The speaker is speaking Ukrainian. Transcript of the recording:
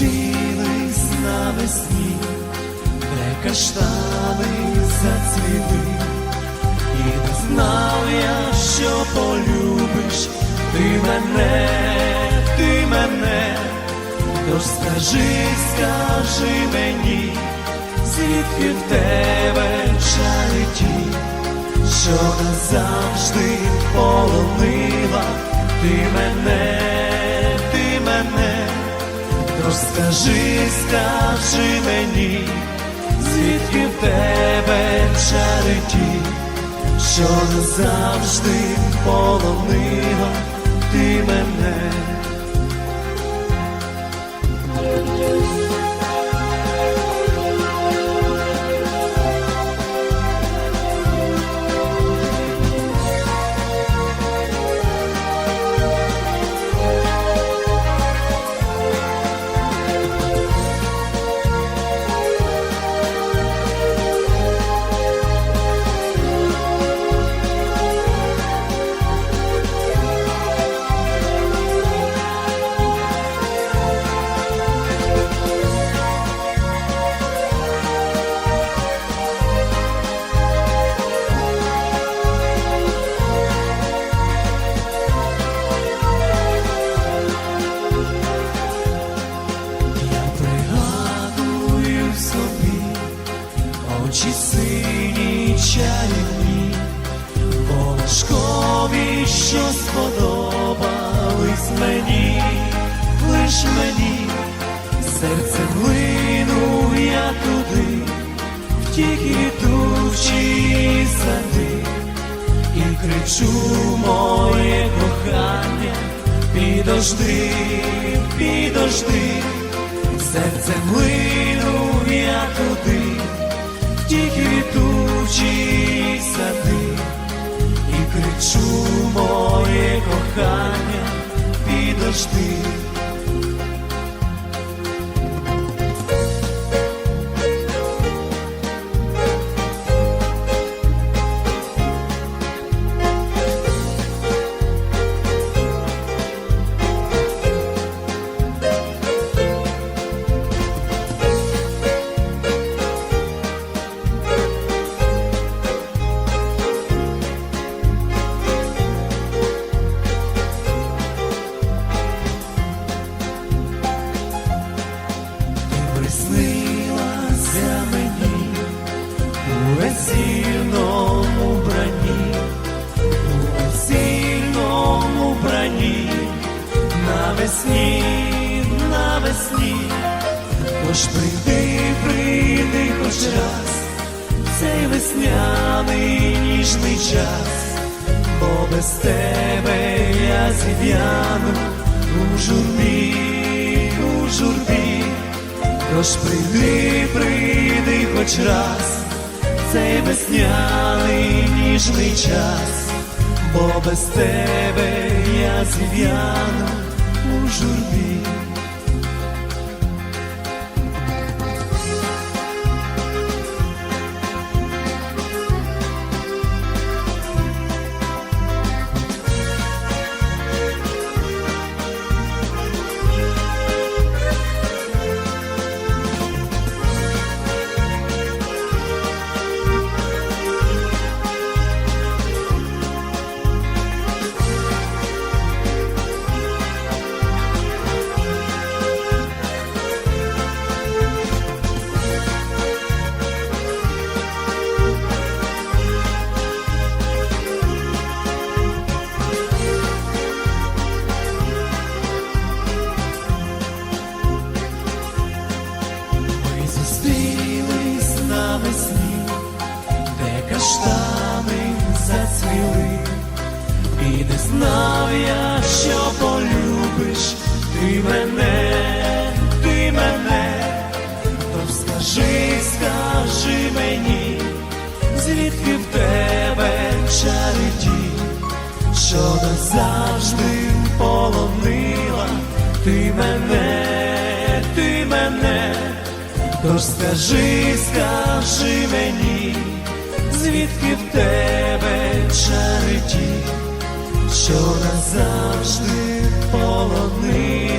Жились на весні, де каштани зацвіли, і не знав я, що полюбиш. Ти мене, ти мене, тож скажи, скажи мені, звідки в тебе чари ті, що назавжди полонила, ти мене, ти мене тож скажи, скажи мені, звідки в тебе чари що назавжди полонила ти мене. Очі сині чарівні, волошкові, що сподобались мені, лиш мені, серце глину я туди, в ті квітучі сади, і кричу моє кохання, підожди, підожди, серцем глину я туди, в ті квітучі весільному бранні, у весільному бранні, навесні, навесні, тож прийди, прийди хоч раз, цей весняний ніжний час, бо без тебе я зів'яну. У журбі, у журбі. Тож прийди, прийди хоч раз, цей весняний ніжний час, бо без тебе я зів'яну у журбі. Зацвіли, і не знав я, що полюбиш. Ти мене, ти мене, то скажи, скажи мені, звідки в тебе чари ті, що назавжди полонила? Ти мене, ти мене. Тож скажи, скажи мені, звідки в тебе чари ті, що назавжди полонила